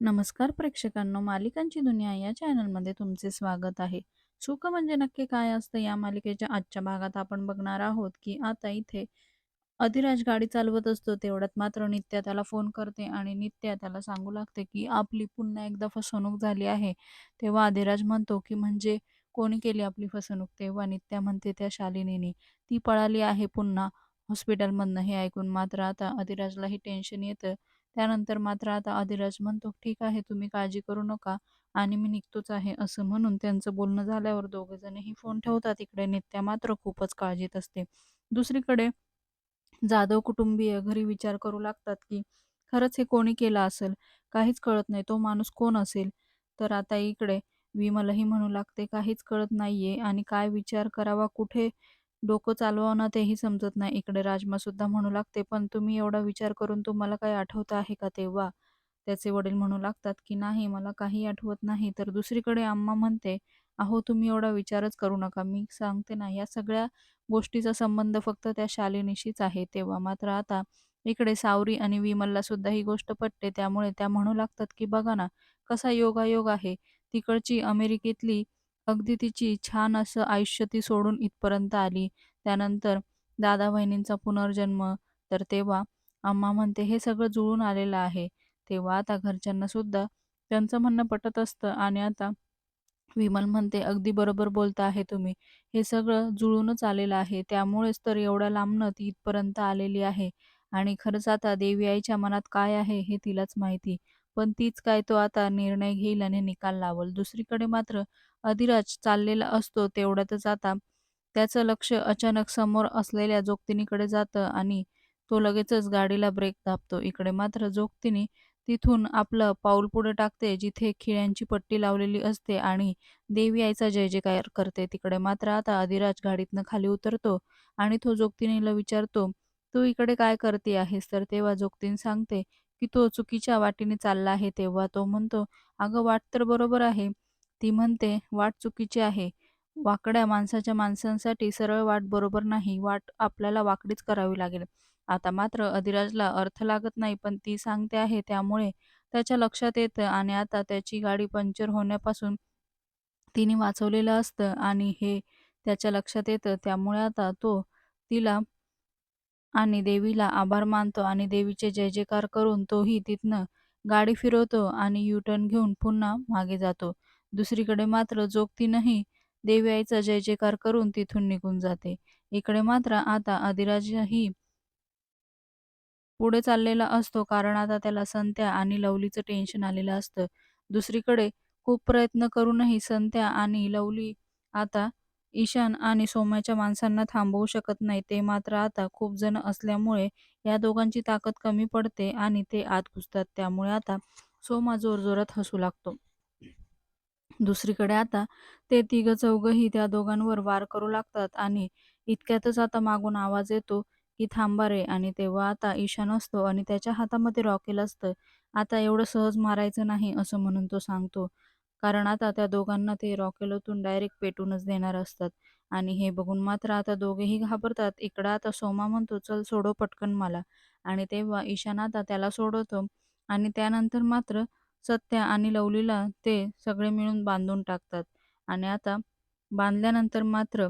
नमस्कार प्रेक्षकांनो, मालिकांची दुनिया या चॅनलमध्ये तुमचे स्वागत आहे. सुख म्हणजे नक्की काय असतं या मालिकेच्या आजच्या भागात आपण बघणार आहोत, की आता इथे अधिराज गाडी चालवत असतो तेवढ्यात मात्र नित्या त्याला फोन करते आणि नित्या त्याला सांगू लागते, की आपली पुन्हा एकदा फसवणूक झाली आहे. तेव्हा अधिराज म्हणतो, की म्हणजे कोणी केली आपली फसवणूक? तेव्हा नित्या म्हणते त्या शालिनीने. ती पळाली आहे पुन्हा हॉस्पिटलमधनं. हे ऐकून मात्र आता अधिराजलाही टेन्शन येतं. त्यानंतर मात्र आता अधिराज म्हणतो, "ठीक आहे, तुम्ही काळजी करू नका आणि मी निघतोच आहे." असं म्हणून त्यांचं बोलणं झाल्यावर दोघंजणही फोन ठेवतात. इकडे नित्या मात्र खूपच काळजीत असते. दुसरीकडे जाधव कुटुंबीय घरी विचार करू लागतात, की खरंच हे कोणी केलं असेल? काहीच कळत नाही. तो माणूस कोण असेल? तर आता इकडे विमलही म्हणू लागते, "काहीच कळत नाहीये आणि काय विचार करावा, कुठे डोकं चालवावं ना तेही समजत नाही." इकडे राजमा सुद्धा म्हणू लागते, "पण तुम्ही एवढा विचार करून तुम्हाला काही आठवतं आहे का तेव्हा?" त्याचे वडील म्हणू लागतात, की "नाही, मला काही आठवत नाही." तर दुसरीकडे आम्मा म्हणते, "अहो, तुम्ही एवढा विचारच करू नका. मी सांगते ना, या सगळ्या गोष्टीचा संबंध फक्त त्या शालिनीशीच आहे." तेव्हा मात्र आता इकडे सावरी आणि विमलला सुद्धा ही गोष्ट पटते. त्यामुळे त्या म्हणू लागतात, की "बघा ना, कसा योगायोग आहे. तिकडची अमेरिकेतली अगदी तिची छान असं आयुष्य ती सोडून इथपर्यंत आली. त्यानंतर दादा-वहिनींचा पुनर्जन्म." तर तेव्हा अम्मा म्हणते, "हे सगळं जुळून आलेलं आहे." तेव्हा आता घरच्यांना सुद्धा त्यांचं म्हणणं पटत असतं आणि आता विमल म्हणते, "अगदी बरोबर बोलता आहे तुम्ही. हे सगळं जुळूनच आलेलं आहे. त्यामुळेच तर एवढ्या लांबनं ती इथपर्यंत आलेली आहे आणि खरंच आता देवी आईच्या मनात काय आहे हे तिलाच माहिती. पण तीच काय तो आता निर्णय घेईल आणि निकाल लावल." दुसरीकडे मात्र अधिराज चाललेला असतो. तेवढ्यातच आता त्याचं लक्ष अचानक समोर असलेल्या जोगतिनीकडे जातं आणि तो लगेचच गाडीला ब्रेक दाबतो. इकडे मात्र जोगतिनी तिथून आपलं पाऊल पुढे टाकते, जिथे खिळ्यांची पट्टी लावलेली असते आणि देवी आईचा जय-जयकार करते. तिकडे मात्र आता अधिराज गाडीतनं खाली उतरतो आणि तो जोगतिनीला विचारतो, "तू इकडे काय करते आहेस?" तर तेव्हा जोगतीन सांगते, की तो चुकीच्या वाटेने चालला आहे. तेव्हा तो म्हणतो, "अगं, वाट तर बरोबर आहे." ती म्हणते, "वाट चुकीची आहे. वाकड्या माणसाच्या माणसांसाठी सरळ वाट बरोबर नाही. वाट आपल्याला वाकडीच करावी लागेल." आता मात्र अधिराजला अर्थ लागत नाही, पण ती सांगते आहे त्यामुळे त्याच्या लक्षात येतं आणि आता त्याची गाडी पंक्चर होण्यापासून तिने वाचवलेलं असतं आणि हे त्याच्या लक्षात येतं. त्यामुळे आता तो तिला आणि देवीला आभार मानतो आणि देवीचे जय-जयकार करून तोही तिथनं गाडी फिरवतो आणि यू-टर्न घेऊन पुन्हा मागे जातो. दुसरीकडे मात्र जोगतीनंही देवी आईचा जय-जयकार करून तिथून निघून जाते. इकडे मात्र आता अधिराजही पुढे चाललेला असतो कारण आता त्याला संत्या आणि लवलीचं टेन्शन आलेलं असतं. दुसरीकडे खूप प्रयत्न करूनही संत्या आणि लवली आता ईशान आणि सोम्याच्या माणसांना थांबवू शकत नाही. ते मात्र आता खूप जण असल्यामुळे या दोघांची ताकद कमी पडते आणि ते आत घुसतात. त्यामुळे आता सोमा जोरजोरात हसू लागतो. दुसरीकडे आता ते तिघं-चौघंही त्या दोघांवर वार करू लागतात आणि इतक्यातच आता मागून आवाज येतो, की "थांबा रे!" आणि तेव्हा आता ईशान असतो आणि त्याच्या हातामध्ये रॉकेल असतं. "आता एवढं सहज मारायचं नाही," असं म्हणून तो सांगतो. कारण आता त्या दोघांना ते रॉकेल ओतून डायरेक्ट पेटूनच देणार असतात आणि हे बघून मात्र आता दोघेही घाबरतात. इकडं आता सोमा म्हणतो, "चल सोडव पटकन मला." आणि तेव्हा ईशान आता त्याला सोडवतो आणि त्यानंतर मात्र सत्या आणि लवलीला ते सगळे मिळून बांधून टाकतात आणि आता बांधल्यानंतर मात्र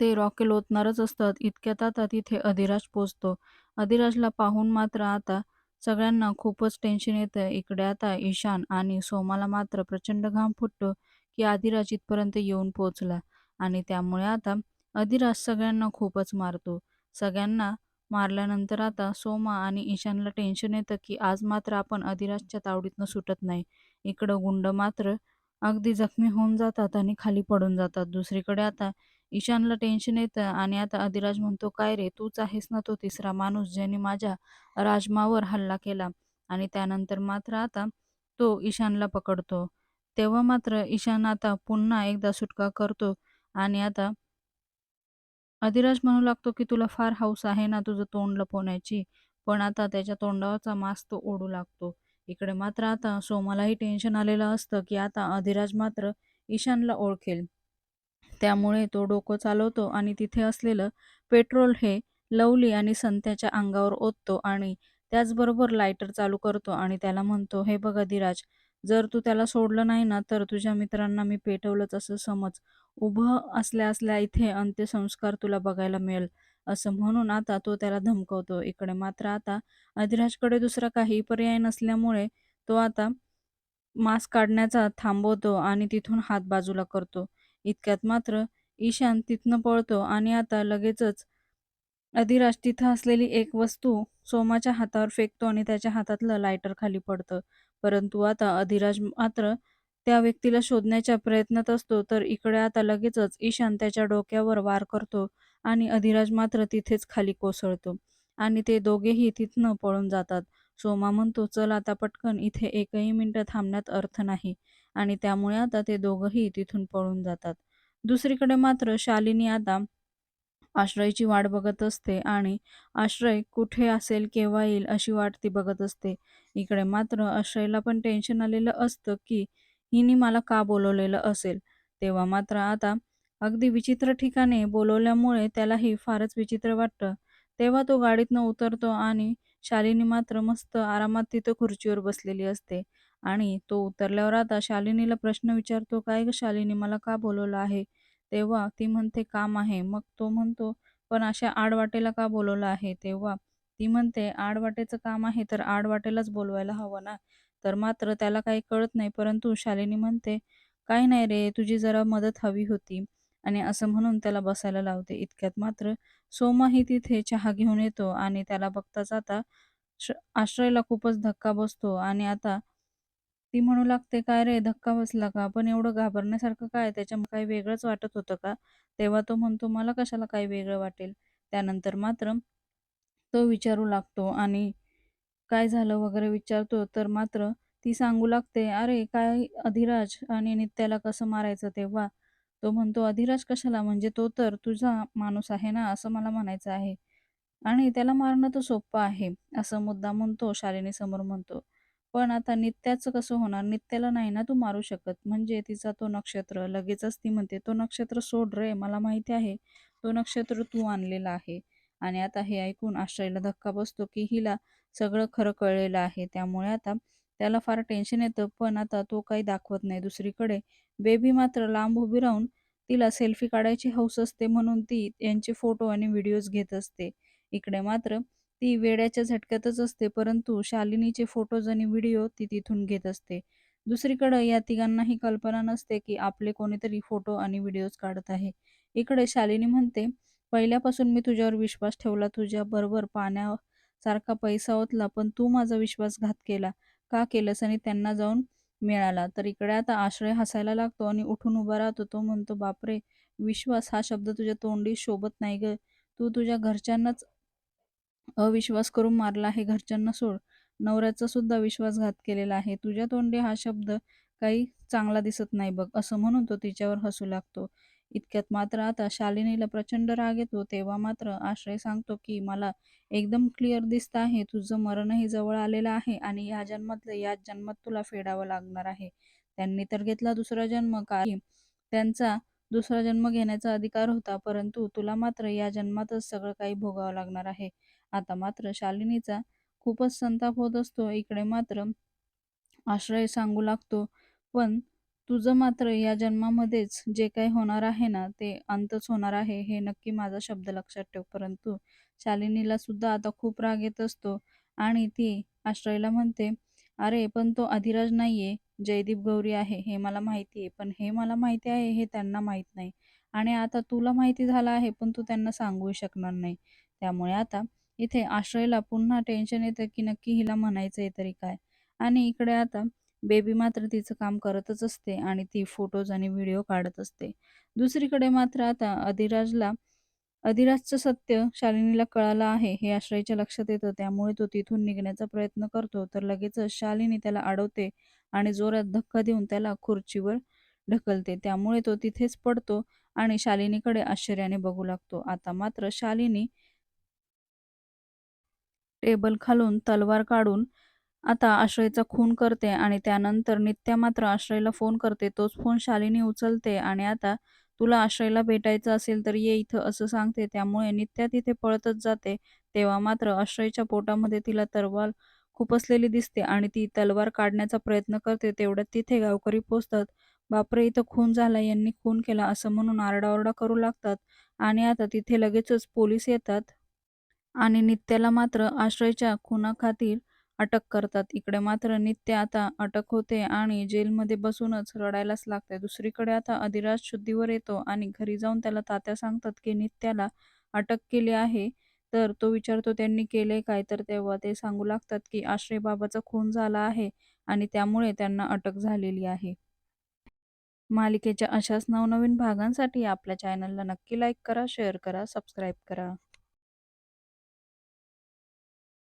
ते रॉकेल ओतणारच असतात. इतक्यात आता तिथे अधिराज पोहोचतो. अधिराजला पाहून मात्र आता सगळ्यांना खूपच टेन्शन येतं. इकडे आता ईशान आणि सोमाला मात्र प्रचंड घाम फुटतो, की अधिराज इथपर्यंत येऊन पोहोचला आणि त्यामुळे आता अधिराज सगळ्यांना खूपच मारतो. सगळ्यांना मारल्यानंतर आता सोमा आणि ईशानला टेन्शन येतं, की आज मात्र आपण अधिराजच्या तावडीतनं सुटत नाही. इकडं गुंड मात्र अगदी जखमी होऊन जातात आणि खाली पडून जातात. दुसरीकडे आता ईशानला टेन्शन येतं आणि आता अधिराज म्हणतो, "काय रे, तूच आहेस ना तो तिसरा माणूस ज्याने माझ्या राजमावर हल्ला केला?" आणि त्यानंतर मात्र आता तो ईशानला पकडतो. तेव्हा मात्र ईशान आता पुन्हा एकदा सुटका करतो आणि आता अधिराज म्हणू लागतो, की "तुला फार हौस आहे ना तुझं तोंड लपवण्याची." पण आता त्याच्या तोंडावरचा मास तो ओढू लागतो. इकडे मात्र आता सोमालाही टेन्शन आलेलं असतं, की आता अधिराज मात्र ईशानला ओळखेल. त्यामुळे तो डोकं चालवतो आणि तिथे असलेलं पेट्रोल हे लवली आणि संत्याच्या अंगावर ओततो आणि त्याचबरोबर लायटर चालू करतो आणि त्याला म्हणतो, "हे बघ अधिराज, जर तू त्याला सोडलं नाही ना, तर तुझ्या मित्रांना मी पेटवलंच असं समज. उभं असल्या असल्या इथे अंत्यसंस्कार तुला बघायला मिळेल." असं म्हणून आता तो त्याला धमकवतो. इकडे मात्र आता अधिराजकडे दुसरा काही पर्याय नसल्यामुळे तो आता मास्क काढण्याचा थांबवतो आणि तिथून हात बाजूला करतो. इतक्यात मात्र ईशान तिथनं पळतो आणि आता लगेचच अधिराज तिथं असलेली एक वस्तू सोमाच्या हातावर फेकतो आणि त्याच्या हातातलं लायटर खाली पडतं. परंतु आता अधिराज मात्र त्या व्यक्तीला शोधण्याच्या प्रयत्नात असतो, तर इकडे आता लगेचच ईशान त्याच्या डोक्यावर वार करतो आणि अधिराज मात्र तिथेच खाली कोसळतो आणि ते दोघेही तिथनं पळून जातात. सोमा म्हणतो, "चल आता पटकन, इथे एकही मिनिटं थांबण्यात अर्थ नाही." आणि त्यामुळे आता ते दोघंही तिथून पळून जातात. दुसरीकडे मात्र शालिनी आता आश्रयची वाट बघत असते आणि आश्रय कुठे असेल, केव्हा येईल अशी वाट ती बघत असते. इकडे मात्र आश्रयला पण टेन्शन आलेलं असतं, की हिने मला का बोलवलेलं असेल? तेव्हा मात्र आता अगदी विचित्र ठिकाणी बोलवल्यामुळे त्यालाही फारच विचित्र वाटतं. तेव्हा तो गाडीतनं उतरतो आणि शालिनी मात्र मस्त आरामात तिथं खुर्चीवर बसलेली असते आणि तो उतरल्यावर आता शालिनीला प्रश्न विचारतो, "काय ग शालिनी, मला का बोलवलं आहे?" तेव्हा ती म्हणते, "काम आहे." मग तो म्हणतो, "पण अशा आडवाटेला का बोलवलं आहे?" तेव्हा ती म्हणते, "आडवाटेचं काम आहे तर आडवाटेलाच बोलवायला हवं ना." तर मात्र त्याला काही कळत नाही. परंतु शालिनी म्हणते, काय नाही रे, तुझी जरा मदत हवी होती." आणि असं म्हणून त्याला बसायला लावते. इतक्यात मात्र सोमाही तिथे चहा घेऊन येतो आणि त्याला बघताच आता आश्रयला खूपच धक्का बसतो आणि आता ती म्हणू लागते, "काय रे, धक्का बसला का? पण एवढं घाबरण्यासारखं काय? त्याच्या काही वेगळंच वाटत होतं का?" तेव्हा तो म्हणतो, "मला कशाला काही वेगळं वाटेल?" त्यानंतर मात्र तो विचारू लागतो आणि काय झालं वगैरे विचारतो, तर मात्र ती सांगू लागते, "अरे, काय अधिराज आणि नित्याला कसं मारायचं?" तेव्हा तो म्हणतो, "अधिराज कशाला? म्हणजे तो तर तुझा माणूस आहे ना, असं मला म्हणायचं आहे. आणि त्याला मारणं तर सोपं आहे." असं म्हणतो शालेने समोर म्हणतो. पण आता नित्याचं कसं होणार? नित्याला नाही ना तू मारू शकत. म्हणजे तिचा तो नक्षत्र. लगेचच ती म्हणते, "तो नक्षत्र सोड रे, मला माहिती आहे, तो नक्षत्र तू आणलेला आहे." आणि आता हे ऐकून आश्रयला धक्का बसतो, की हिला सगळं खरं कळलेलं आहे. त्यामुळे आता त्याला फार टेन्शन येतं, पण आता तो काही दाखवत नाही. दुसरीकडे बेबी मात्र लांब उभी राहून तिला सेल्फी काढायची हौस असते म्हणून ती यांचे फोटो आणि व्हिडिओज घेत असते. इकडे मात्र ती वेड्याच्या झटक्यातच असते, परंतु शालिनीचे फोटोज आणि व्हिडिओ ती तिथून घेत असते. दुसरीकडे या तिघांनाही कल्पना नसते, की आपले कोणीतरी फोटो आणि व्हिडिओज काढत आहे. इकडे शालिनी म्हणते, "पहिल्यापासून मी तुझ्यावर विश्वास ठेवला, तुझ्या बरोबर पाण्यासारखा पैसा ओतला, पण तू माझा विश्वासघात केला. का केलंस?" आणि त्यांना जाऊन मिळाला. तर इकडे आता आश्रय हसायला लागतो आणि उठून उभा राहतो. तो म्हणतो, "बापरे! विश्वास हा शब्द तुझ्या तोंडी शोभत नाही ग तू तुझ्या घरच्यांनाच अविश्वास करून मारला आहे. घरच्यांना सोड, नवऱ्याचा सुद्धा विश्वासघात केलेला आहे. तुझ्या तोंडी हा शब्द काही चांगला दिसत नाही बघ." असं म्हणून तो तिच्यावर हसू लागतो. इतक्यात मात्र आता शालिनीला प्रचंड राग येतो. तेव्हा मात्र आश्रय सांगतो, की "मला एकदम क्लिअर दिसत आहे, तुझं मरणही जवळ आलेलं आहे आणि या जन्मातलं याच जन्मात तुला फेडावं लागणार आहे." त्यांनी तर घेतला दुसरा जन्म, काही त्यांचा दुसरा जन्म घेण्याचा अधिकार होता. परंतु तुला मात्र या जन्मातच सगळं काही भोगावं लागणार आहे. आता मात्र शालिनीचा खूपच संताप होत असतो. इकडे मात्र आश्रय सांगू लागतो, "पण तुझं मात्र या जन्मामध्येच जे काही होणार आहे ना, ते अंतच होणार आहे, हे नक्की माझा शब्द लक्षात ठेव." परंतु शालिनीला सुद्धा आता खूप राग येत असतो आणि ती आश्रयला म्हणते, "अरे, पण तो अधिराज नाहीये, जयदीप गौरी आहे, हे मला माहिती आहे. पण हे मला माहिती आहे, हे त्यांना माहीत नाही. आणि आता तुला माहिती झालं आहे, पण तू त्यांना सांगूही शकणार नाही." त्यामुळे आता इथे आश्रयला पुन्हा टेन्शन येतं, की नक्की हिला म्हणायचं आहे तरी काय? आणि इकडे आता बेबी मात्र तिचं काम करतच असते आणि ती फोटोज आणि व्हिडिओ काढत असते. दुसरीकडे मात्र आता अधिराजला अधिराजचं सत्य शालिनीला कळालं आहे, हे आश्रयच्या लक्षात येतं. त्यामुळे तो तिथून निघण्याचा प्रयत्न करतो, तर लगेचच शालिनी त्याला अडवते आणि जोरात धक्का देऊन त्याला खुर्चीवर ढकलते. त्यामुळे तो तिथेच पडतो आणि शालिनीकडे आश्चर्याने बघू लागतो. आता मात्र शालिनी टेबल खालून तलवार काढून आता आश्रयचा खून करते आणि त्यानंतर नित्या मात्र आश्रयला फोन करते. तोच फोन शालिनी उचलते आणि आता तुला आश्रयला भेटायचं असेल तर ये इथं असं सांगते. त्यामुळे नित्या तिथे पळतच जाते. तेव्हा मात्र आश्रयच्या पोटामध्ये तिला तलवार खुपसलेली दिसते आणि ती तलवार काढण्याचा प्रयत्न करते. तेवढ्यात तिथे गावकरी पोचतात. बापरे इथं खून झाला. यांनी खून केला असं म्हणून आरडाओरडा करू लागतात आणि आता तिथे लगेचच पोलीस येतात. आणि नित्याला मात्र आश्रयच्या खुनाखातीर अटक करतात. इकडे मात्र नित्य आता अटक होते आणि जेलमध्ये बसूनच रडायलाच लागते दुसरीकडे आता अधिराज शुद्धीवर येतो आणि घरी जाऊन त्याला तात्या सांगतात की नित्याला अटक केली आहे. तर तो विचारतो त्यांनी केले काय? तर तेव्हा ते सांगू लागतात की आश्रय बाबाचा खून झाला आहे आणि त्यामुळे त्यांना अटक झालेली आहे. मालिकेच्या अशाच नवनवीन भागांसाठी आपल्या चॅनलला नक्की लाईक करा शेअर करा सबस्क्राईब करा.